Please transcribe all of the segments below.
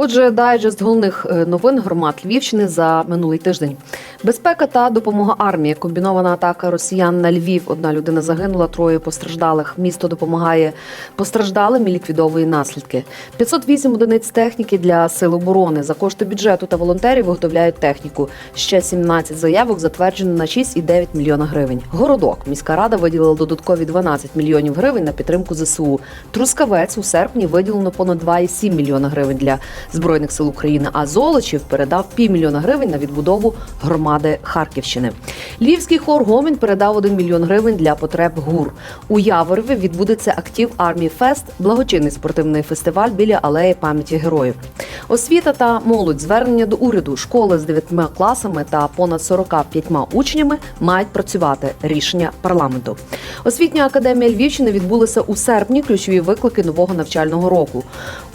Отже, дайджест головних е, новин громад Львівщини за минулий тиждень. Безпека та допомога армії. Комбінована атака росіян на Львів. Одна людина загинула, троє постраждалих. Місто допомагає постраждалим і ліквідовує наслідки. 508 одиниць техніки для сил оборони. За кошти бюджету та волонтерів виготовляють техніку. Ще 17 заявок затверджено на 6,9 мільйона гривень. Городок міська рада виділила додаткові 12 мільйонів гривень на підтримку ЗСУ. Трускавець у серпні виділено понад 2,7 мільйона гривень для збройних сил України. А Золочів передав півмільйона гривень на відбудову громади Харківщини. Львівський хор Гомін передав 1 мільйон гривень для потреб ГУР. У Яворові відбудеться актив Армі Фест, благочинний спортивний фестиваль біля алеї пам'яті героїв. Освіта та молодь звернення до уряду. Школи з 9 класами та понад 45 учнями мають працювати. Рішення парламенту. Освітня академія Львівщини відбулася у серпні. Ключові виклики нового навчального року.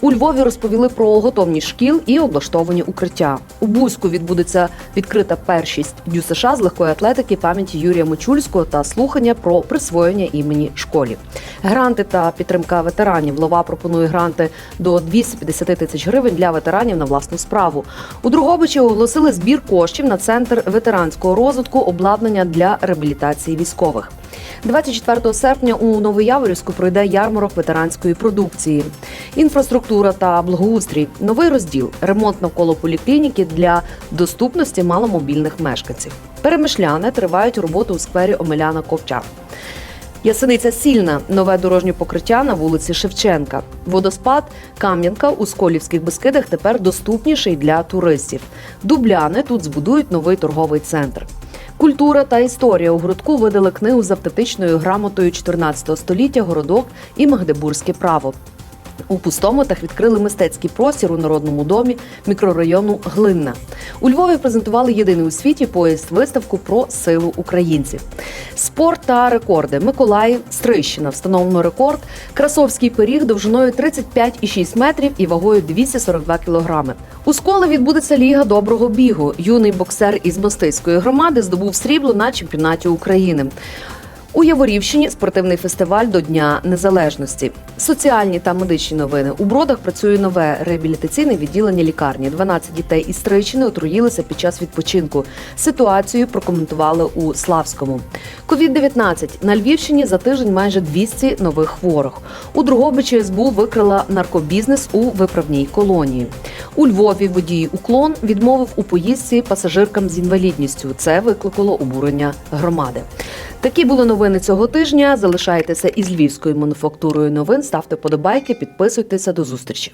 У Львові розповіли про готовність шкіл і облаштовані укриття. У Бузьку відбудеться відкрита першість Дю США з легкої атлетики пам'яті Юрія Мочульського та слухання про присвоєння імені школі. Гранти та підтримка ветеранів. Лова пропонує гранти до 250 тисяч гривень для ветеранів на власну справу. У Другобичі оголосили збір коштів на центр ветеранського розвитку, обладнання для реабілітації військових. 24 серпня у Новояворівську пройде ярмарок ветеранської продукції. Інфраструктура та благоустрій. Новий розділ ремонт навколо поліклініки для доступності маломобільних мешканців. Перемишляни тривають роботу у сквері Омеляна Ковча. Ясениця Сільна, нове дорожнє покриття на вулиці Шевченка. Водоспад Кам'янка у Сколівських Бескидах тепер доступніший для туристів. Дубляни тут збудують новий торговий центр. Культура та історія у городку видали книгу з автентичною грамотою 14 століття Городок і Магдебурзьке право. У пустоматах відкрили мистецький простір у народному домі мікрорайону Глинна. У Львові презентували єдиний у світі поїзд виставку про силу українців. Спорт та рекорди. Миколаїв, Стрищина. Встановлено рекорд. Красовський пиріг довжиною 35,6 метрів і вагою 242 кілограми. У відбудеться ліга доброго бігу. Юний боксер із мастицької громади здобув срібло на чемпіонаті України. У Яворівщині спортивний фестиваль до Дня Незалежності. Соціальні та медичні новини. У бродах працює нове реабілітаційне відділення лікарні. 12 дітей із Стрийщини отруїлися під час відпочинку. Ситуацію прокоментували у Славському. Ковід-19 на Львівщині за тиждень майже 200 нових хворих. У Другобичі СБУ викрила наркобізнес у виправній колонії. У Львові водій уклон відмовив у поїздці пасажиркам з інвалідністю. Це викликало обурення громади. Такі були новини цього тижня. Залишайтеся із львівською мануфактурою новин. Ставте подобайки, підписуйтеся до зустрічі.